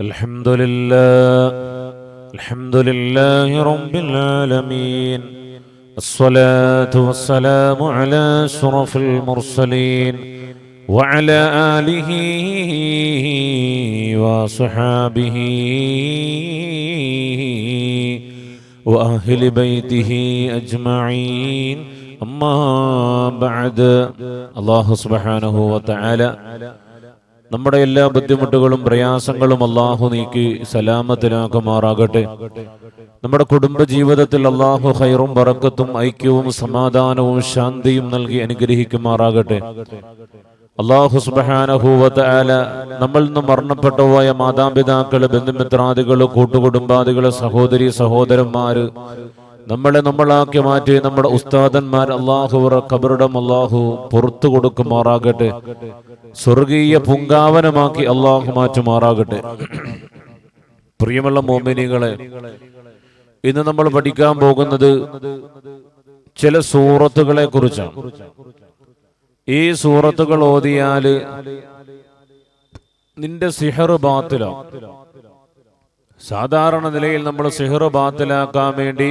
الحمد لله الحمد لله رب العالمين الصلاة والسلام على أشرف المرسلين وعلى آله وصحابه وأهل بيته أجمعين. أما بعد الله سبحانه وتعالى നമ്മുടെ എല്ലാ ബുദ്ധിമുട്ടുകളും പ്രയാസങ്ങളും അള്ളാഹു നീക്കി സലാമത്തിലാക്കുമാറാകട്ടെ. നമ്മുടെ കുടുംബ ജീവിതത്തിൽ അള്ളാഹു ഹൈറും പറക്കത്തും ഐക്യവും സമാധാനവും ശാന്തിയും നൽകി അനുഗ്രഹിക്കുമാറാകട്ടെ. അള്ളാഹു സുബാനഹൂവത്ത് ആല നമ്മൾ നിന്ന് മരണപ്പെട്ടുപോയ മാതാപിതാക്കൾ ബന്ധുമിത്രാദികൾ കൂട്ടുകുടുംബാദികൾ സഹോദരി സഹോദരന്മാര് നമ്മളെ നമ്മളാക്കി മാറ്റി നമ്മുടെ ഉസ്താദന്മാർ അള്ളാഹു കബറിടം അള്ളാഹു പുറത്തു കൊടുക്കുമാറാകട്ടെ. സ്വർഗീയ പുങ്കാവനമാക്കി അള്ളാഹു മാറ്റുമാറാകട്ടെ. പ്രിയമുള്ള മോമിനികളെ ഇന്ന് നമ്മൾ പഠിക്കാൻ പോകുന്നത് ചില സൂറത്തുകളെ കുറിച്ചാണ്. ഈ സൂറത്തുകൾ ഓതിയാൽ നിന്റെ സിഹർ ബാത്തിലാവും. സാധാരണ നിലയിൽ നമ്മൾ സിഹർ ബാത്തിലാക്കാൻ വേണ്ടി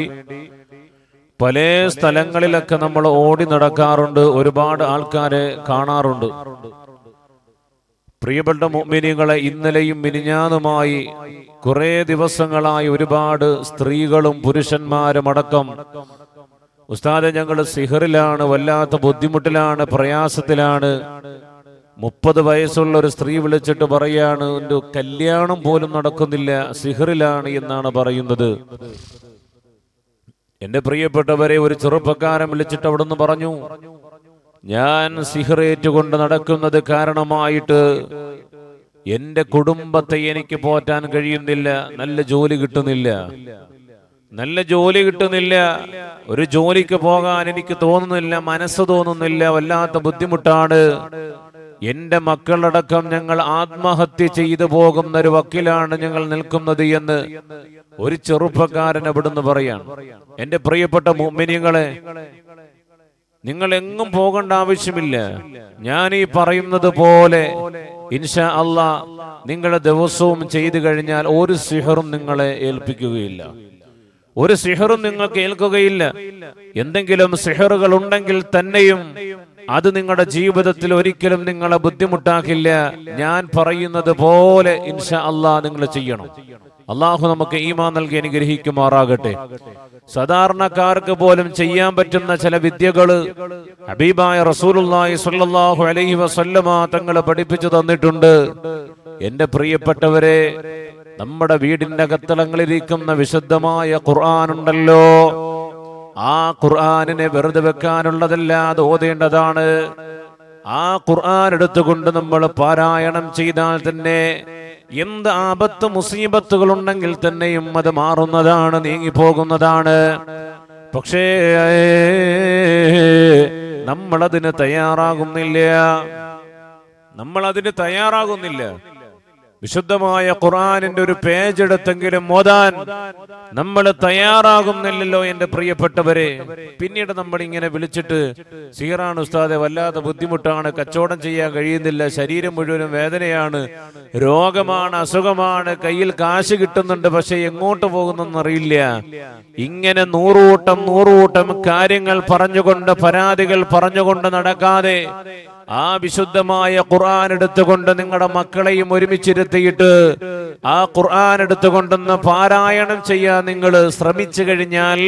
പല സ്ഥലങ്ങളിലൊക്കെ നമ്മൾ ഓടി നടക്കാറുണ്ട്. ഒരുപാട് ആൾക്കാരെ കാണാറുണ്ട്. പ്രിയപ്പെട്ട മുമ്മിനികളെ ഇന്നലെയും മിനിഞ്ഞാനുമായി കുറെ ദിവസങ്ങളായി ഒരുപാട് സ്ത്രീകളും പുരുഷന്മാരും അടക്കം. ഉസ്താദെ ഞങ്ങൾ സിഹറിലാണ് വല്ലാത്ത ബുദ്ധിമുട്ടിലാണ് പ്രയാസത്തിലാണ്. മുപ്പത് വയസ്സുള്ള ഒരു സ്ത്രീ വിളിച്ചിട്ട് പറയാണ് ഒരു കല്യാണം പോലും നടക്കുന്നില്ല സിഹറിലാണ് എന്നാണ് പറയുന്നത്. എന്റെ പ്രിയപ്പെട്ടവരെ ഒരു ചെറുപ്പക്കാരൻ വിളിച്ചിട്ട് അവിടുന്ന് പറഞ്ഞു ഞാൻ സിഹറേറ്റ് കൊണ്ട് നടക്കുന്നത് കാരണമായിട്ട് എന്റെ കുടുംബത്തെ എനിക്ക് പോറ്റാൻ കഴിയുന്നില്ല നല്ല ജോലി കിട്ടുന്നില്ല. നല്ല ജോലി കിട്ടുന്നില്ല. ഒരു ജോലിക്ക് പോകാൻ എനിക്ക് തോന്നുന്നില്ല മനസ്സ് തോന്നുന്നില്ല വല്ലാത്ത ബുദ്ധിമുട്ടാണ്. എന്റെ മക്കളടക്കം ഞങ്ങൾ ആത്മഹത്യ ചെയ്തു പോകുന്ന ഒരു വക്കിലാണ് ഞങ്ങൾ നിൽക്കുന്നത് എന്ന് ഒരു ചെറുപ്പക്കാരൻ അവിടുന്ന് പറയാണ്. എന്റെ പ്രിയപ്പെട്ട മുമ്മിനിങ്ങളെ നിങ്ങൾ എങ്ങും പോകേണ്ട ആവശ്യമില്ല. ഞാൻ ഈ പറയുന്നത് പോലെ ഇൻഷാ അല്ല നിങ്ങളെ ദിവസവും ചെയ്തു കഴിഞ്ഞാൽ ഒരു സിഹറും നിങ്ങളെ ഏൽപ്പിക്കുകയില്ല. ഒരു സിഹറും നിങ്ങൾക്ക് ഏൽക്കുകയില്ല. എന്തെങ്കിലും സിഹറുകൾ ഉണ്ടെങ്കിൽ തന്നെയും അത് നിങ്ങളുടെ ജീവിതത്തിൽ ഒരിക്കലും നിങ്ങളെ ബുദ്ധിമുട്ടാക്കില്ല. ഞാൻ പറയുന്നത് പോലെ ഇൻഷാ അള്ളാ നിങ്ങൾ ചെയ്യണം. അള്ളാഹു നമുക്ക് ഈമാ നൽകി അനുഗ്രഹിക്കുമാറാകട്ടെ. സാധാരണക്കാർക്ക് പോലും ചെയ്യാൻ പറ്റുന്ന ചില വിദ്യകൾ ഹബീബായ റസൂലുള്ളാഹി സ്വല്ലല്ലാഹു അലൈഹി വസല്ലമ തങ്ങൾ പഠിപ്പിച്ചു തന്നിട്ടുണ്ട്. എന്റെ പ്രിയപ്പെട്ടവരെ നമ്മുടെ വീടിന്റെ അകത്തളങ്ങളിരിക്കുന്ന വിശുദ്ധമായ ഖുർആൻ ഉണ്ടല്ലോ. ആ ഖുർആാനിനെ വെറുതെ വെക്കാനുള്ളതല്ലാതെ ഓതേണ്ടതാണ്. ആ ഖുർആൻ എടുത്തുകൊണ്ട് നമ്മൾ പാരായണം ചെയ്താൽ തന്നെ എന്ത് ആപത്ത് മുസീബത്തുകൾ ഉണ്ടെങ്കിൽ തന്നെയും അത് മാറുന്നതാണ് നീങ്ങിപ്പോകുന്നതാണ്. പക്ഷേ നമ്മളതിന് തയ്യാറാകുന്നില്ല. നമ്മളതിന് തയ്യാറാകുന്നില്ല. വിശുദ്ധമായ ഖുർആാനിന്റെ ഒരു പേജ് എടുത്തെങ്കിലും മോദാൻ നമ്മൾ തയ്യാറാകുന്നില്ലല്ലോ എന്റെ പ്രിയപ്പെട്ടവരെ. പിന്നീട് നമ്മൾ ഇങ്ങനെ വിളിച്ചിട്ട് സീറാണ് ഉസ്താദെ വല്ലാത്ത ബുദ്ധിമുട്ടാണ് കച്ചവടം ചെയ്യാൻ കഴിയുന്നില്ല ശരീരം മുഴുവനും വേദനയാണ് രോഗമാണ് അസുഖമാണ് കയ്യിൽ കാശ് കിട്ടുന്നുണ്ട് പക്ഷെ എങ്ങോട്ട് പോകുന്നെന്നറിയില്ല. ഇങ്ങനെ നൂറുകൂട്ടം നൂറുകൂട്ടം കാര്യങ്ങൾ പറഞ്ഞുകൊണ്ട് പരാതികൾ പറഞ്ഞുകൊണ്ട് നടക്കാതെ ആ വിശുദ്ധമായ ഖുർആൻ എടുത്തുകൊണ്ട് നിങ്ങളുടെ മക്കളെയും ഒരുമിച്ചിരുത്തിയിട്ട് ആ ഖുർആൻ എടുത്തുകൊണ്ടൊന്ന് പാരായണം ചെയ്യാൻ നിങ്ങൾ ശ്രമിച്ചു കഴിഞ്ഞാൽ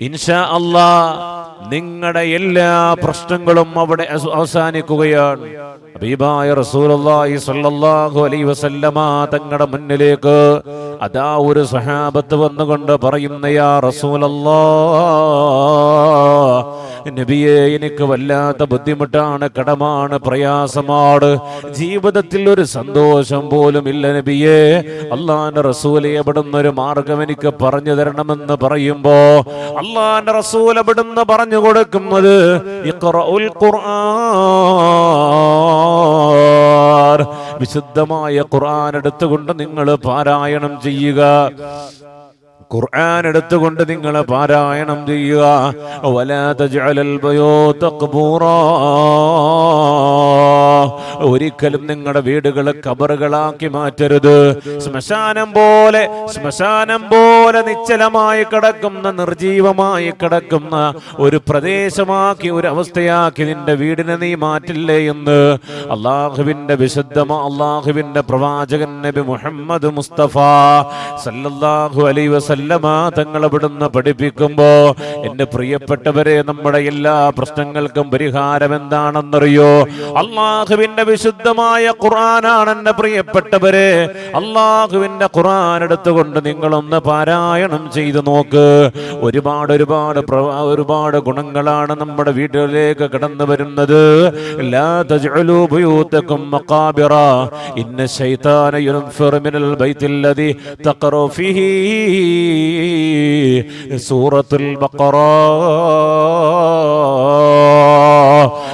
ഇൻഷാ അല്ലാ നിങ്ങളുടെ എല്ലാ പ്രശ്നങ്ങളും അവിടെ അവസാനിക്കുകയാണ്. ഹബീബായ റസൂലുള്ളാഹി സ്വല്ലല്ലാഹു അലൈഹി വസല്ലമ തങ്ങളുടെ മുന്നിലേക്ക് അതാ ഒരു സഹാബത്ത് വന്നുകൊണ്ട് പറയുന്ന യാ നബിയെ എനിക്ക് വല്ലാത്ത ബുദ്ധിമുട്ടാണ് കടമാണ് പ്രയാസമാണ്. ജീവിതത്തിൽ ഒരു സന്തോഷം പോലും ഇല്ല നബിയെ. അള്ളാന്റെ റസൂലെ എവിടുന്ന ഒരു മാർഗം എനിക്ക് പറഞ്ഞു തരണമെന്ന് പറയുമ്പോ അള്ളാന്റെ റസൂൽ എവിടുന്ന് പറഞ്ഞു കൊടുക്കുന്നത്? വിശുദ്ധമായ ഖുർആൻ എടുത്തുകൊണ്ട് നിങ്ങൾ പാരായണം ചെയ്യുക. ഖുർആൻ എടുത്തുകൊണ്ട് നിങ്ങൾ പാരായണം ചെയ്യുക. വലാ തജ്അലൽ ബയൂത ഖുബൂറാ. ഒരിക്കലും നിങ്ങളുടെ വീടുകൾ കബറുകളാക്കി മാറ്റരുത്. ശ്മശാനം പോലെ ശ്മശാനം പോലെ നിശ്ചലമായി കിടക്കുന്ന നിർജീവമായി കിടക്കുന്ന ഒരു പ്രദേശമാക്കി ഒരു അവസ്ഥയാക്കി നിന്റെ വീടിനെ നീ മാറ്റില്ലേ എന്ന് അള്ളാഹുവിന്റെ വിശുദ്ധമ അള്ളാഹുവിന്റെ പ്രവാചകൻ നബി മുഹമ്മദ് മുസ്തഫ സല്ലല്ലാഹു അലൈ വസല്ലമ തങ്ങൾ അവിടുന്ന് പഠിപ്പിക്കുമ്പോ എന്റെ പ്രിയപ്പെട്ടവരെ നമ്മുടെ എല്ലാ പ്രശ്നങ്ങൾക്കും പരിഹാരം എന്താണെന്നറിയോ അള്ളാഹുവിന്റെ വിശുദ്ധമായ ഖുർആനാണ് എന്റെ പ്രിയപ്പെട്ടവരെ അള്ളാഹുവിന്റെ ഖുർആൻ എടുത്തുകൊണ്ട് നിങ്ങളൊന്ന് പാരായണം ചെയ്തു നോക്ക്. ഒരുപാട് ഒരുപാട് ഒരുപാട് ഗുണങ്ങളാണ് നമ്മുടെ വീടുകളിലേക്ക് കടന്നു വരുന്നത്. ഇന്ന ശൈതാന സൂറത്തുൽ ബഖറ.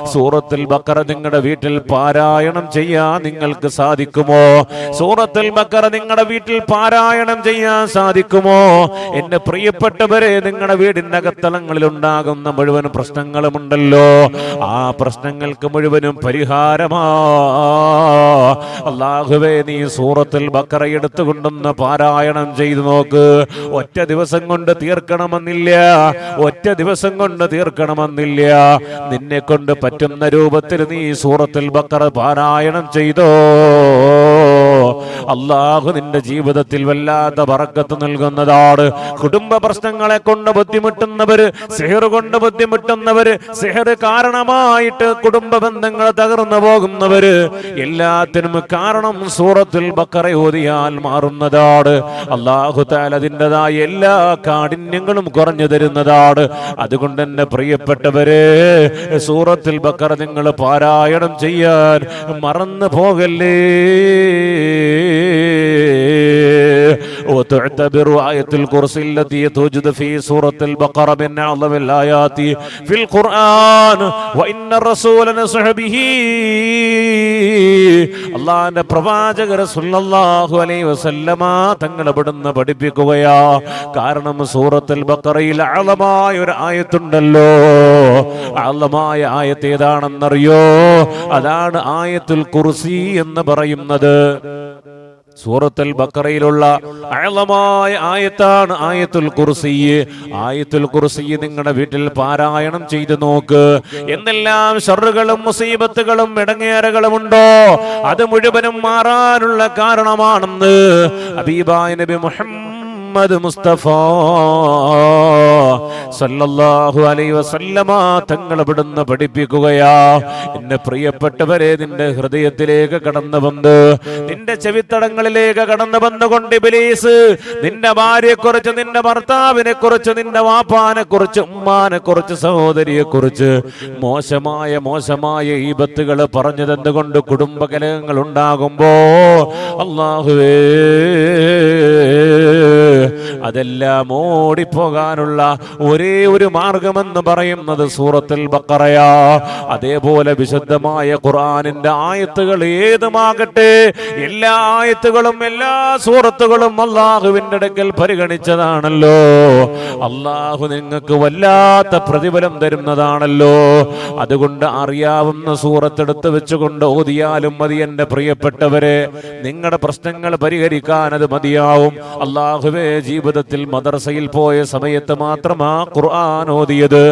സൂറത്തുൽ ബക്കറ നിങ്ങളുടെ വീട്ടിൽ പാരായണം ചെയ്യാൻ നിങ്ങൾക്ക് സാധിക്കുമോ? സൂറത്തിൽ ബക്കറ നിങ്ങളുടെ വീട്ടിൽ പാരായണം ചെയ്യാൻ സാധിക്കുമോ? എന്റെ പ്രിയപ്പെട്ടവരെ നിങ്ങളുടെ വീടിന്റെ അകത്തളങ്ങളിൽ ഉണ്ടാകുന്ന മുഴുവൻ പ്രശ്നങ്ങളുമുണ്ടല്ലോ. ആ പ്രശ്നങ്ങൾക്ക് മുഴുവനും പരിഹാരമാ. അള്ളാഹുവേ നീ സൂറത്തിൽ ബക്കറ എടുത്തുകൊണ്ടൊന്ന് പാരായണം ചെയ്തു നോക്ക്. ഒറ്റ ദിവസം കൊണ്ട് തീർക്കണമെന്നില്ല. ഒറ്റ ദിവസം കൊണ്ട് തീർക്കണമെന്നില്ല. നിന്നെ കൊണ്ട് പറ്റുന്ന രൂപത്തിൽ നീ സൂറത്തിൽ ബക്കറ പാരായണം ചെയ്തോ? അള്ളാഹു നിന്റെ ജീവിതത്തിൽ വല്ലാത്ത പറക്കത്ത് നൽകുന്നതാണ്. കുടുംബ പ്രശ്നങ്ങളെ കൊണ്ട് ബുദ്ധിമുട്ടുന്നവര് സെഹർ കൊണ്ട് ബുദ്ധിമുട്ടുന്നവര് സെഹർ കാരണമായിട്ട് കുടുംബ ബന്ധങ്ങൾ തകർന്നു പോകുന്നവര് എല്ലാത്തിനും കാരണം സൂറത്തിൽ ബക്കറ ഓതിയാൽ മാറുന്നതാണ്. അള്ളാഹു താൽ അതിന്റെതായ എല്ലാ കാഠിന്യങ്ങളും കുറഞ്ഞു തരുന്നതാണ്. അതുകൊണ്ട് തന്നെ പ്രിയപ്പെട്ടവരെ സൂറത്തിൽ ബക്കറ നിങ്ങൾ പാരായണം ചെയ്യാൻ മറന്നു പോകല്ലേ? وتعتبر آية الكرسي التي توجد في سورة البقرة من أعظم الآيات في القرآن وإن الرسول نصح به അള്ളാന്റെ പ്രവാചകർ സുല്ലല്ലാഹു അലൈഹി വസല്ലമ തങ്ങൾ ഇവിടുന്ന് പഠിപ്പിക്കുകയാ കാരണം സൂറത്തുൽ ബഖറയിൽ ആളമായ ഒരു ആയത്തുണ്ടല്ലോ ആളമായ ആയത്ത് ഏതാണെന്നറിയോ അതാണ് ആയത്തുൽ കുർസി എന്ന് പറയുന്നത് സൂറത്തുൽ ബക്കറയിലുള്ള അഴലമായ ആയത്താണ് ആയത്തുൽ കുർസി. ആയത്തുൽ കുർസി നിങ്ങളുടെ വീട്ടിൽ പാരായണം ചെയ്ത് നോക്ക്. എന്തെല്ലാം ഷറുകളും മുസീബത്തുകളും ഇടങ്ങേറുകളും ഉണ്ടോ? അത് മുഴുവനും മാറാനുള്ള കാരണമാണെന്ന് അബീബായ നബി മുഹമ്മദ് മുഹമ്മദ് മുസ്തഫ സല്ലല്ലാഹു അലൈഹി വസല്ലമ തങ്ങൾ ഇവിടുന്ന് പഠിപ്പിക്കുകയാ. എന്നെ പ്രിയപ്പെട്ടവരെ നിന്റെ ഹൃദയത്തിലേക്ക് കടന്നു വന്ന് നിന്റെ ചെവിത്തടങ്ങളിലേക്ക് കടന്നു വന്നുകൊണ്ട് ഇബ്ലീസ് നിന്റെ ഭാര്യയെക്കുറിച്ച് നിന്റെ ഭർത്താവിനെ കുറിച്ച് നിന്റെ വാപ്പാനെ കുറിച്ച് ഉമ്മാനെ കുറിച്ച് സഹോദരിയെ കുറിച്ച് മോശമായ മോശമായ ഈ ബത്തുകൾ പറഞ്ഞതെന്തുകൊണ്ട് കുടുംബകലഹങ്ങൾ ഉണ്ടാകുമ്പോ? അള്ളാഹുവേ അതെല്ലാം ഓടിപ്പോകാനുള്ള ഒരേ ഒരു മാർഗമെന്ന് പറയുന്നത് സൂറത്തിൽ ബക്കറയാ. അതേപോലെ വിശുദ്ധമായ ഖുർആാനിന്റെ ആയത്തുകൾ ഏതുമാകട്ടെ എല്ലാ ആയത്തുകളും എല്ലാ സൂറത്തുകളും അള്ളാഹുവിന്റെ അടുക്കൽ പരിഗണിച്ചതാണല്ലോ. അള്ളാഹു നിങ്ങൾക്ക് വല്ലാത്ത പ്രതിഫലം തരുന്നതാണല്ലോ. അതുകൊണ്ട് അറിയാവുന്ന സൂറത്തെടുത്ത് വെച്ചുകൊണ്ട് ഓതിയാലും മതി എന്റെ പ്രിയപ്പെട്ടവരെ. നിങ്ങളുടെ പ്രശ്നങ്ങൾ പരിഹരിക്കാൻ അത് മതിയാവും. അള്ളാഹുവേ ജീവിതത്തിൽ മദ്രസയിൽ പോയ സമയത്ത് മാത്രമാ ഖുർആൻ ഓതിയത്.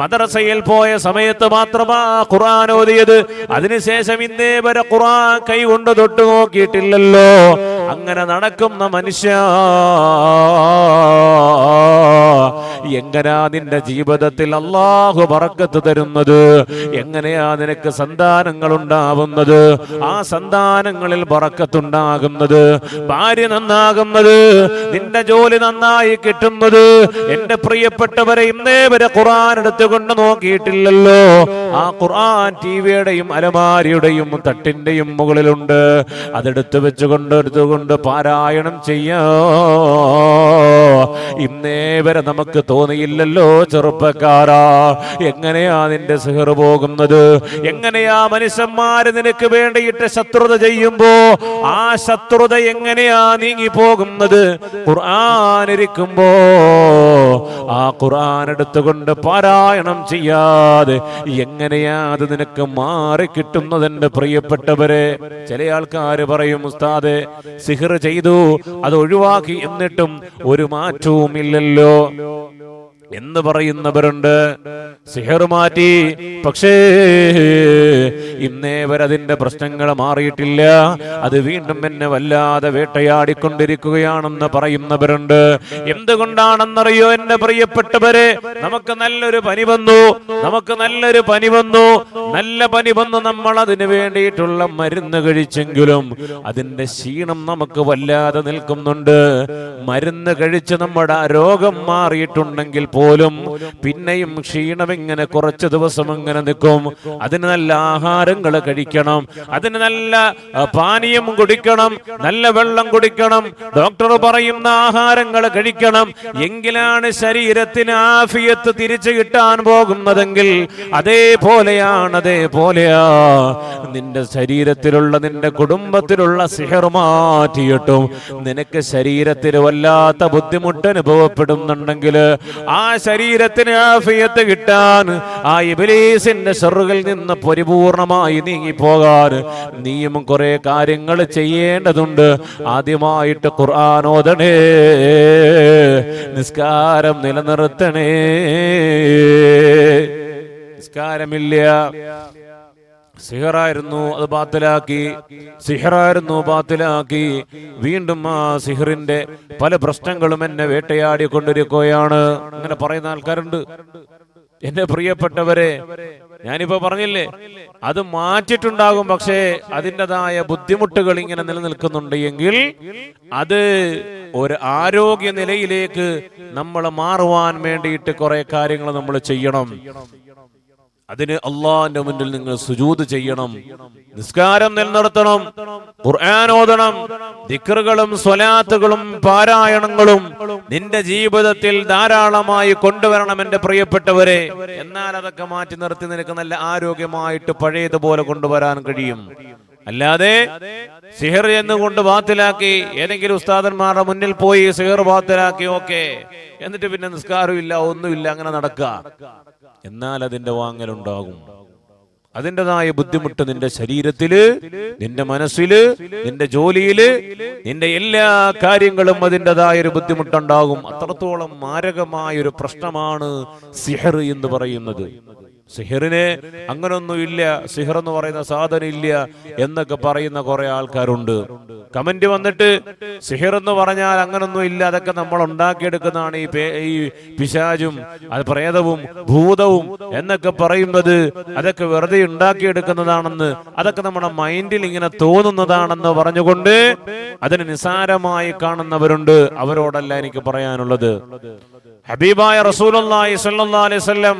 മദ്രസയിൽ പോയ സമയത്ത് മാത്രമാ ഖുർആൻ ഓതിയത്. അതിനുശേഷം ഇന്നേ വരെ ഖുർആൻ കൈ കൊണ്ട് തൊട്ടു നോക്കിയിട്ടില്ലല്ലോ. അങ്ങനെ നടക്കുന്ന മനുഷ്യ എങ്ങനാ നിന്റെ ജീവിതത്തിൽ അള്ളാഹു പറക്കത്ത് തരുന്നത്? എങ്ങനെയാ നിനക്ക് സന്താനങ്ങൾ ഉണ്ടാവുന്നത് ആ സന്താനങ്ങളിൽ പറക്കത്തുണ്ടാകുന്നത് ഭാര്യ നന്നാകുന്നത്? നിന്റെ ജോലി നന്നായി കിട്ടുന്നത്? എന്റെ പ്രിയപ്പെട്ടവരെ ഇന്നേ വരെ ഖുർആൻ എടുത്തുകൊണ്ട് നോക്കിയിട്ടില്ലല്ലോ. ആ ഖുർആൻ ടിവിയുടെയും അലമാരിയുടെയും തട്ടിന്റെയും മുകളിലുണ്ട്. അതെടുത്ത് വെച്ചുകൊണ്ട് എടുത്തുകൊണ്ട് പാരായണം ചെയ്യാ. ഇന്നേ വരെ നമുക്ക് തോന്നിയില്ലല്ലോ ചെറുപ്പക്കാരാ. എങ്ങനെയാ നിന്റെ സിഹർ പോകുന്നത്? എങ്ങനെയാ മനുഷ്യന്മാര് നിനക്ക് വേണ്ടിയിട്ട് ശത്രുത ചെയ്യുമ്പോ ആ ശത്രുത എങ്ങനെയാ നീങ്ങി പോകുന്നത്? ഖുർആൻ ഇരിക്കുമ്പോ ആ ഖുർആൻ എടുത്തുകൊണ്ട് പാരായണം ചെയ്യാതെ എങ്ങനെയാ അത് നിനക്ക് മാറി കിട്ടുന്നതെന്റെ പ്രിയപ്പെട്ടവരെ? ചില ആൾക്കാര് പറയും ഉസ്താദെ സിഹർ ചെയ്തു അത് ഒഴിവാക്കി എന്നിട്ടും ഒരു മാറ്റവും ഇല്ലല്ലോ pero എന്ന് പറയുന്നവരുണ്ട്. സിഹർ മാറ്റി. പക്ഷേ ഇന്നേ വരെ അതിന്റെ പ്രശ്നങ്ങൾ മാറിയിട്ടില്ല. അത് വീണ്ടും എന്നെ വല്ലാതെ വേട്ടയാടിക്കൊണ്ടിരിക്കുകയാണെന്ന് പറയുന്നവരുണ്ട്. എന്തുകൊണ്ടാണെന്നറിയോ എന്റെ പ്രിയപ്പെട്ടവരെ? നമുക്ക് നല്ലൊരു പനി വന്നു. നമുക്ക് നല്ലൊരു പനി വന്നു. നല്ല പനി വന്നു നമ്മൾ അതിന് വേണ്ടിയിട്ടുള്ള മരുന്ന് കഴിച്ചെങ്കിലും അതിന്റെ ക്ഷീണം നമുക്ക് വല്ലാതെ നിൽക്കുന്നുണ്ട്. മരുന്ന് കഴിച്ച് നമ്മുടെ രോഗം മാറിയിട്ടുണ്ടെങ്കിൽ പോലും പിന്നെയും ക്ഷീണം ഇങ്ങനെ കുറച്ച് ദിവസം ഇങ്ങനെ നിൽക്കും. അതിന് നല്ല ആഹാരങ്ങൾ കഴിക്കണം. അതിന് നല്ല പാനീയം കുടിക്കണം. നല്ല വെള്ളം കുടിക്കണം. ഡോക്ടർ പറയുന്ന ആഹാരങ്ങൾ കഴിക്കണം. എങ്കിലാണ് ശരീരത്തിന് ആഫിയത്ത് തിരിച്ചു കിട്ടാൻ പോകുന്നതെങ്കിൽ അതേപോലെയാണ് അതേപോലെയാ. നിന്റെ ശരീരത്തിലുള്ള നിന്റെ കുടുംബത്തിലുള്ള സിഹർ മാറ്റിയിട്ടും നിനക്ക് ശരീരത്തിന് വല്ലാത്ത ബുദ്ധിമുട്ട് അനുഭവപ്പെടുന്നുണ്ടെങ്കിൽ ആ ശരീരത്തിന് ആഫിയത്ത് കിട്ടാൻ ആ ഇബിലീസിന്റെ ഷെറുകളിൽ നിന്ന് പരിപൂർണമായി നീങ്ങിപ്പോകാൻ നീയും കുറെ കാര്യങ്ങൾ ചെയ്യേണ്ടതുണ്ട്. ആദ്യമായിട്ട് ഖുർആാനോദണേ നിസ്കാരം നിലനിർത്തണേ. നിസ്കാരമില്ല. സിഹറായിരുന്നു അത് ബാത്തിലാക്കി സിഹറായിരുന്നു ബാത്തിലാക്കി. വീണ്ടും ആ സിഹറിന്റെ പല പ്രശ്നങ്ങളും എന്നെ വേട്ടയാടി കൊണ്ടിരിക്കുകയാണ് അങ്ങനെ പറയുന്ന ആൾക്കാരുണ്ട്. എന്റെ പ്രിയപ്പെട്ടവരെ ഞാനിപ്പോ പറഞ്ഞില്ലേ അത് മാറ്റിട്ടുണ്ടാകും പക്ഷേ അതിന്റെതായ ബുദ്ധിമുട്ടുകൾ ഇങ്ങനെ നിലനിൽക്കുന്നുണ്ട് എങ്കിൽ അത് ഒരു ആരോഗ്യ നിലയിലേക്ക് നമ്മൾ മാറുവാൻ വേണ്ടിയിട്ട് കുറെ കാര്യങ്ങൾ നമ്മൾ ചെയ്യണം. അതിന് അള്ളാന്റെ മുന്നിൽ നിങ്ങൾ സുജൂത് ചെയ്യണം നിസ്കാരം നിലനിർത്തണം ഓതണം ദിക്റുകളും സ്വലാത്തുകളും പാരായണങ്ങളും നിന്റെ ജീവിതത്തിൽ ധാരാളമായി കൊണ്ടുവരണം എന്റെ പ്രിയപ്പെട്ടവരെ. എന്നാൽ അതൊക്കെ മാറ്റി നിർത്തി നിനക്ക് നല്ല ആരോഗ്യമായിട്ട് പഴയതുപോലെ കൊണ്ടുവരാൻ കഴിയും. അല്ലാതെ സിഹർ എന്നുകൊണ്ട് വാത്തിലാക്കി ഏതെങ്കിലും ഉസ്താദന്മാരുടെ മുന്നിൽ പോയി സിഹർ വാത്തിലാക്കി ഓക്കെ. എന്നിട്ട് പിന്നെ നിസ്കാരമില്ല ഒന്നുമില്ല അങ്ങനെ നടക്കുക. എന്നാൽ അതിന്റെ വാങ്ങലുണ്ടാകും. അതിന്റെതായ ബുദ്ധിമുട്ട് നിന്റെ ശരീരത്തിൽ നിന്റെ മനസ്സിൽ നിന്റെ ജോലിയിൽ നിന്റെ എല്ലാ കാര്യങ്ങളും അതിന്റെതായ ഒരു ബുദ്ധിമുട്ടുണ്ടാകും. അത്രത്തോളം മാരകമായ ഒരു പ്രശ്നമാണ് സിഹർ എന്ന് പറയുന്നത്. സിഹറിന് അങ്ങനൊന്നും ഇല്ല സിഹർ എന്ന് പറയുന്ന സാധനം ഇല്ല എന്നൊക്കെ പറയുന്ന കുറെ ആൾക്കാരുണ്ട്. കമന്റ് വന്നിട്ട് സിഹർ എന്ന് പറഞ്ഞാൽ അങ്ങനൊന്നും ഇല്ല അതൊക്കെ നമ്മൾ ഉണ്ടാക്കിയെടുക്കുന്നതാണ് ഈ ഈ പിശാചും അത് പ്രേതവും ഭൂതവും എന്നൊക്കെ പറയുന്നത് അതൊക്കെ വെറുതെ ഉണ്ടാക്കിയെടുക്കുന്നതാണെന്ന് അതൊക്കെ നമ്മുടെ മൈൻഡിൽ ഇങ്ങനെ തോന്നുന്നതാണെന്ന് പറഞ്ഞുകൊണ്ട് അതിന് നിസാരമായി കാണുന്നവരുണ്ട്. അവരോടല്ല എനിക്ക് പറയാനുള്ളത്. ഹബീബായ സ്വല്ലല്ലാഹി അലൈഹി വസല്ലം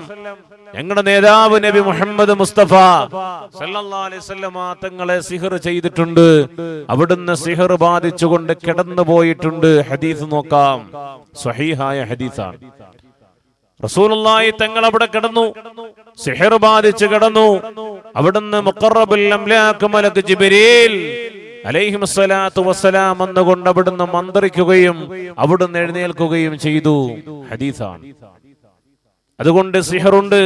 ഞങ്ങളുടെ നേതാവ് നബി മുഹമ്മദ് മുസ്തഫ തങ്ങളെ സിഹർ ചെയ്തിട്ടുണ്ട്. അവിടുന്ന് സിഹർ ബാധിച്ചുകൊണ്ട് കിടന്നു പോയിട്ടുണ്ട്. ഹദീസ് നോക്കാം. സഹീഹായ ഹദീസാണ്. റസൂലുള്ളാഹി തങ്ങൾ അവിടെ കിടന്നു. സിഹർ ബാധിച്ച് കിടന്നു. അവിടുന്ന് മുഖറബുൽ അംലാക്ക് മലക്ക് ജിബ്രീൽ അലൈഹിമസ്സലാത്തു വസ്സലാം എന്നുകൊണ്ട് അവിടുന്ന് മന്ത്രിക്കുകയും അവിടുന്ന് എഴുന്നേൽക്കുകയും ചെയ്തു. ഹദീസാണ്. അതുകൊണ്ട് സിഹറുണ്ട്.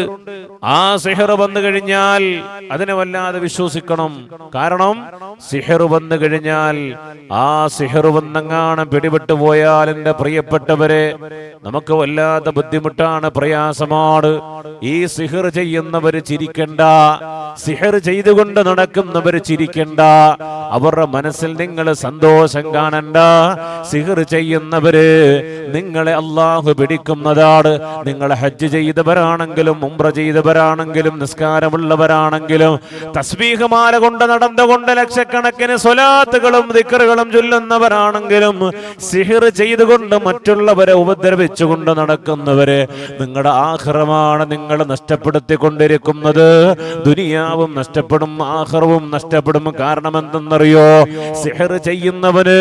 ആ സിഹർ വന്നു കഴിഞ്ഞാൽ അതിനെ വല്ലാതെ വിശ്വസിക്കണം. കാരണം സിഹർ വന്നു കഴിഞ്ഞാൽ ആ സിഹർ വന്നങ്ങാണ് പിടിപെട്ടു പോയാൽ എന്റെ പ്രിയപ്പെട്ടവരെ നമുക്ക് വല്ലാത്ത ബുദ്ധിമുട്ടാണ് പ്രയാസമാണ്. ഈ സിഹർ ചെയ്യുന്നവര് ചിരിക്കണ്ട. സിഹർ ചെയ്തുകൊണ്ട് നടക്കുന്നവര് ചിരിക്കണ്ട. അവരുടെ മനസ്സിൽ നിങ്ങൾ സന്തോഷം കാണണ്ട. സിഹർ ചെയ്യുന്നവര് നിങ്ങളെ അള്ളാഹു പിടിക്കുന്നതാണ്. നിങ്ങൾ ഹജ്ജ് ചെയ്തവരാണെങ്കിലും ഉംറ ചെയ്തവരാണെങ്കിലും നിസ്കാരമുള്ളവരാണെങ്കിലും തസ്ബീഹമാല കൊണ്ട് നടന്നുകൊണ്ട് ലക്ഷക്കണക്കിന് സ്വലാത്തുകളും ദിക്കറുകളും ചൊല്ലുന്നവരാണെങ്കിലും സിഹിർ ചെയ്തുകൊണ്ട് മറ്റുള്ളവരെ ഉപദ്രവിച്ചുകൊണ്ട് നടക്കുന്നവര് നിങ്ങളുടെ ആഹ്റമാണ് നിങ്ങൾ നഷ്ടപ്പെടുത്തിക്കൊണ്ടിരിക്കുന്നത്. ദുനിയാവും നഷ്ടപ്പെടും ആഹ്റവും നഷ്ടപ്പെടും. കാരണം എന്തെന്നറിയോ? സിഹർ ചെയ്യുന്നവന്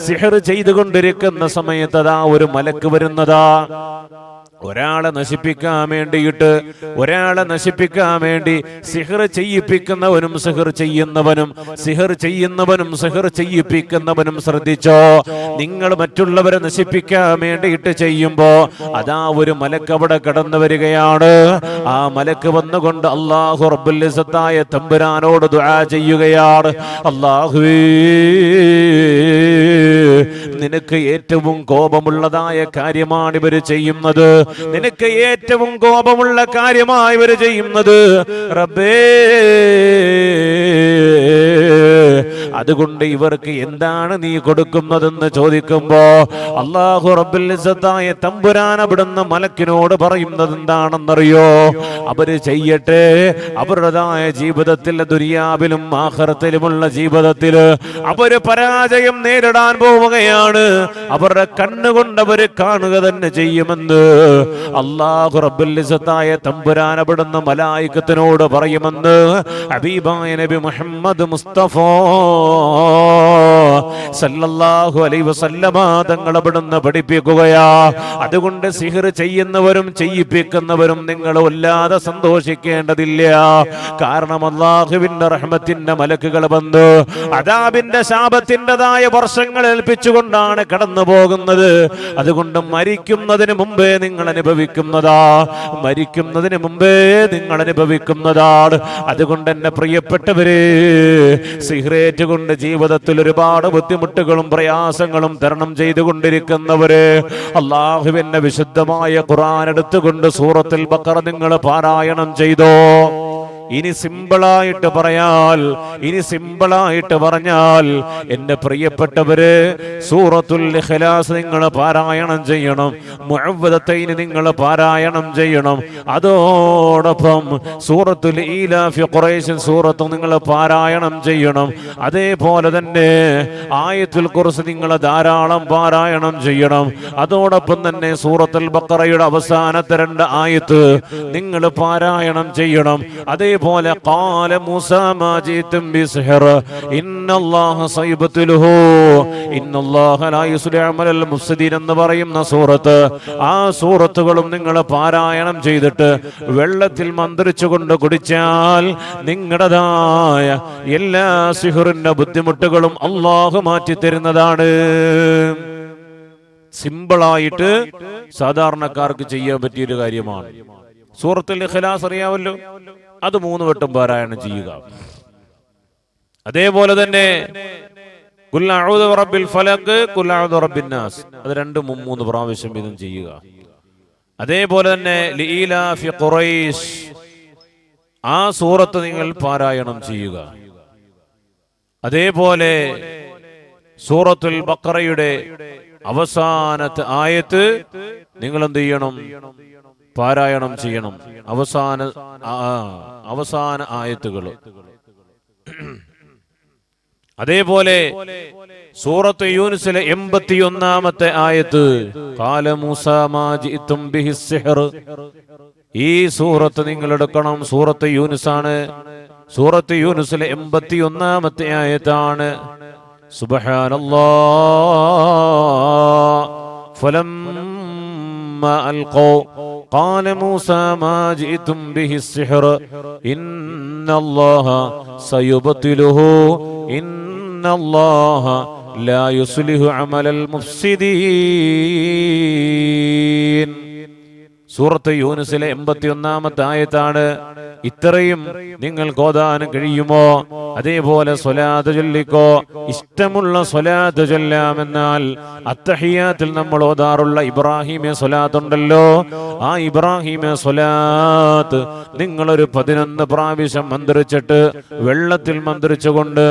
സിഹർ ചെയ്തുകൊണ്ടിരിക്കുന്ന സമയത്ത് അതാ ഒരു മലക്ക് വരുന്നതാ. ഒരാളെ നശിപ്പിക്കാൻ വേണ്ടിയിട്ട് ഒരാളെ നശിപ്പിക്കാൻ വേണ്ടി സിഹർ ചെയ്യിപ്പിക്കുന്നവനും സിഹർ ചെയ്യുന്നവനും സിഹർ ചെയ്യുന്നവനും സിഹർ ചെയ്യിപ്പിക്കുന്നവനും ശ്രദ്ധിച്ചോ? നിങ്ങൾ മറ്റുള്ളവരെ നശിപ്പിക്കാൻ വേണ്ടിയിട്ട് ചെയ്യുമ്പോ അതാ ഒരു മലക്ക് അവിടെ കടന്നു വരികയാണ്. ആ മലക്ക് വന്നുകൊണ്ട് അള്ളാഹു റബ്ബുലിസത്തായ തമ്പുരാനോട് ദുആ ചെയ്യുകയാണ്. അള്ളാഹുവേ നിനക്ക് ഏറ്റവും കോപമുള്ളതായ കാര്യമാണ് ഇവർ ചെയ്യുന്നത്. നിനക്ക് ഏറ്റവും കോപമുള്ള കാര്യമാണ് ഇവർ ചെയ്യുന്നത്. റബ്ബേ. അതുകൊണ്ട് ഇവർക്ക് എന്താണ് നീ കൊടുക്കുന്നതെന്ന് ചോദിക്കുമ്പോ അള്ളാഹു റബ്ബിൽ തമ്പുരാൻ അവിടുന്ന് മലക്കിനോട് പറയുന്നത് എന്താണെന്നറിയോ? അവർ ചെയ്യട്ടെ അവരുടേതായ ജീവിതത്തിൽ ദുരിയാവിലും ആഹ്റത്തിലുമുള്ള ജീവിതത്തിൽ അവർ പരാജയം നേരിടാൻ പോവുകയാണ്. അവരുടെ കണ്ണുകൊണ്ട് അവർ കാണുക തന്നെ ചെയ്യുമെന്ന് അള്ളാഹു റബ്ബിൽ തമ്പുരാൻ അവിടുന്ന് മലായിക്കത്തിനോട് പറയുമെന്ന് ഹബീബായ നബി മുഹമ്മദ് മുസ്തഫ الله സല്ലല്ലാഹു അലൈഹി വസല്ലമ തങ്ങൾ പഠിപ്പിക്കുകയാ. അതുകൊണ്ട് സിഹർ ചെയ്യുന്നവരും ചെയ്യിപ്പിക്കുന്നവരും നിങ്ങൾ വല്ലാതെ സന്തോഷിക്കേണ്ടതില്ല. കാരണം അള്ളാഹുവിന്റെ റഹ്മത്തിന്റെ മലക്കുകൾ വന്ന്. അതാബിന്റെ ശാപത്തിന്റെതായ വർഷങ്ങൾ ഏൽപ്പിച്ചുകൊണ്ടാണ് കടന്നു പോകുന്നത്. അതുകൊണ്ട് മരിക്കുന്നതിന് മുമ്പേ നിങ്ങൾ അനുഭവിക്കുന്നതാ. മരിക്കുന്നതിന് മുമ്പേ നിങ്ങൾ അനുഭവിക്കുന്നതാണ്. അതുകൊണ്ട് എന്നെ പ്രിയപ്പെട്ടവര് സിഹറേറ്റ് കൊണ്ട് ജീവിതത്തിൽ ഒരുപാട് ബുദ്ധിമുട്ടുകളും പ്രയാസങ്ങളും തരണം ചെയ്തുകൊണ്ടിരിക്കുന്നവര് അള്ളാഹുവിന്റെ വിശുദ്ധമായ ഖുറാൻ എടുത്തുകൊണ്ട് സൂറത്തിൽ ബക്കറ നിങ്ങൾ പാരായണം ചെയ്തോ? ഇനി സിമ്പിളായിട്ട് പറയാൽ ഇനി സിമ്പിളായിട്ട് പറഞ്ഞാൽ എന്റെ പ്രിയപ്പെട്ടവര് സൂറത്തുൽ ഇഖ്ലാസ് നിങ്ങൾ പാരായണം ചെയ്യണം മുഅവ്വദത്തൈന് നിങ്ങൾ പാരായണം ചെയ്യണം. അതോടൊപ്പം സൂറത്തുൽ ഈലാഫി ഖുറൈശ് സൂറത്ത് നിങ്ങൾ പാരായണം ചെയ്യണം. അതേപോലെ തന്നെ ആയത്തുൽ കുറിച്ച് നിങ്ങൾ ധാരാളം പാരായണം ചെയ്യണം. അതോടൊപ്പം തന്നെ സൂറത്തുൽ ബക്കറയുടെ അവസാനത്തെ രണ്ട് ആയത്ത് നിങ്ങൾ പാരായണം ചെയ്യണം. അതേപോലെ قال موسى ما جئتم بسحر إن الله سيبطله إن الله لا يصلح عمل المفسدين എന്ന് പറയുന്ന സൂറത്ത് ആ സൂറത്തുകളും നിങ്ങൾ പാരായണം ചെയ്തിട്ട് വെള്ളത്തിൽ മന്ത്രിച്ചുകൊണ്ട് കുടിച്ചാൽ നിങ്ങളുടേതായ എല്ലാ സിഹറിന്റെ ബുദ്ധിമുട്ടുകളും അള്ളാഹു മാറ്റി തരുന്നതാണ് സിമ്പിളായിട്ട് സാധാരണക്കാർക്ക് ചെയ്യാൻ പറ്റിയൊരു കാര്യമാണ് സൂറത്തുൽ ഇഖ്ലാസ് അറിയാമല്ലോ? അത് മൂന്ന് വട്ടം പാരായണം ചെയ്യുക. അതേപോലെ തന്നെ ഖുൽ അഊദു ബിറബ്ബിൻ നാസ് അത് രണ്ടും മൂന്ന് പ്രാവശ്യം വീതം ചെയ്യുക. അതേപോലെ തന്നെ ലീലാഫി ഖുറൈസ് ആ സൂറത്ത് നിങ്ങൾ പാരായണം ചെയ്യുക. അതേപോലെ സൂറത്തുൽ ബക്കറയുടെ അവസാനത്തെ ആയത്ത് നിങ്ങൾ എന്ത് ചെയ്യണം? പാരായണം ചെയ്യണം അവസാന ആ, അവസാന ആയത്തുകൾ അതേപോലെ സൂറത്ത് യൂനുസിലെ എൺപത്തി ഒന്നാമത്തെ ആയത്ത് കാല മൂസ മാ ജിഇതും ബിഹി സിഹ്ർ. ഈ സൂറത്ത് നിങ്ങൾ എടുക്കണം സൂറത്ത് യൂനുസാണ് സൂറത്ത് യൂനുസിലെ എൺപത്തി ഒന്നാമത്തെ ആയത്താണ് സുബ്ഹാനല്ലാ فلما ألقوا قال موسى ما جئتم به السحر إن الله سيبطله إن الله لا يصلح عمل المفسدين സൂറത്ത് യൂനുസിലെ എൺപത്തി ഒന്നാമത്തെ ആയത്താണ് ഇത്രയും നിങ്ങൾ ഓതാൻ കഴിയുമോ? അതേപോലെ സ്വലാത്ത് ചൊല്ലിക്കോ. ഇഷ്ടമുള്ള സ്വലാത്ത് ചൊല്ലാമെന്നാൽ അത്തഹിയാത്തിൽ നമ്മൾ ഓതാറുള്ള ഇബ്രാഹിമെ സ്വലാത്ത് ഉണ്ടല്ലോ ആ ഇബ്രാഹിമെ സ്വലാത്ത് നിങ്ങളൊരു പതിനൊന്ന് പ്രാവശ്യം മന്ത്രിച്ചിട്ട് വെള്ളത്തിൽ മന്ത്രിച്ചുകൊണ്ട്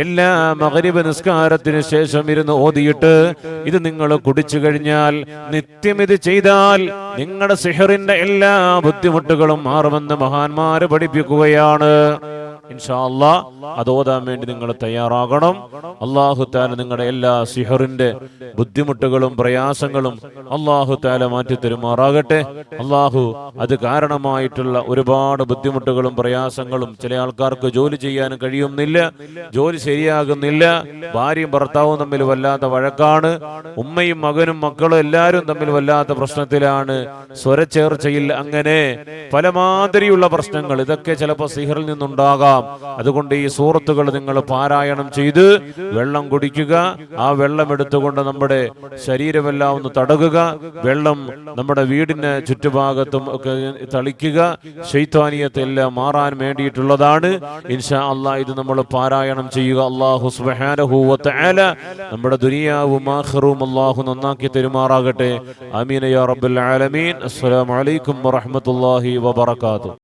എല്ലാ മകരിബ് നിസ്കാരത്തിന് ശേഷം ഇരുന്ന് ഓതിയിട്ട് ഇത് നിങ്ങൾ കുടിച്ചു കഴിഞ്ഞാൽ നിത്യം ഇത് ചെയ്താൽ നിങ്ങളുടെ സിഹറിന്റെ എല്ലാ ബുദ്ധിമുട്ടുകളും മാറുമെന്ന് മഹാന്മാര് പഠിപ്പിക്കുകയാണ്? ഇൻഷാ അല്ലാ അത് ഓതാൻ വേണ്ടി നിങ്ങൾ തയ്യാറാകണം. അള്ളാഹു താല നിങ്ങളുടെ എല്ലാ സിഹറിന്റെ ബുദ്ധിമുട്ടുകളും പ്രയാസങ്ങളും അള്ളാഹു താല മാറ്റി തരുമാറാകട്ടെ. അള്ളാഹു അത് കാരണമായിട്ടുള്ള ഒരുപാട് ബുദ്ധിമുട്ടുകളും പ്രയാസങ്ങളും ചില ആൾക്കാർക്ക് ജോലി ചെയ്യാൻ കഴിയുന്നില്ല ജോലി ശരിയാകുന്നില്ല. ഭാര്യയും ഭർത്താവും തമ്മിൽ വല്ലാത്ത വഴക്കാണ്. ഉമ്മയും മകനും മക്കളും എല്ലാവരും തമ്മിൽ വല്ലാത്ത പ്രശ്നത്തിലാണ്. സ്വരച്ചേർച്ചയിൽ അങ്ങനെ പലമാതിരിയുള്ള പ്രശ്നങ്ങൾ ഇതൊക്കെ ചിലപ്പോൾ സിഹറിൽ നിന്നുണ്ടാകാം. അതുകൊണ്ട് ഈ സൂറത്തുകൾ നിങ്ങൾ പാരായണം ചെയ്ത് വെള്ളം കുടിക്കുക. ആ വെള്ളം എടുത്തുകൊണ്ട് നമ്മുടെ ശരീരമെല്ലാം ഒന്ന് തടകുക. വെള്ളം നമ്മുടെ വീടിന് ചുറ്റുഭാഗത്തും ഒക്കെ തളിക്കുക. ശൈത്വാനിയത്തെ എല്ലാം മാറാൻ വേണ്ടിയിട്ടുള്ളതാണ്. ഇൻഷാ അള്ളാ ഇത് നമ്മൾ പാരായണം ചെയ്യുക. അള്ളാഹു സുബ്ഹാനഹു വ നമ്മുടെ ദുനിയാവും ആഖിറും അള്ളാഹു നന്നാക്കി തെരുമാറാകട്ടെ. ആമീൻ യാ റബ്ബൽ ആലമീൻ. അസ്സലാമു അലൈക്കും വറഹ്മത്തുള്ളാഹി വബറകാതുഹു.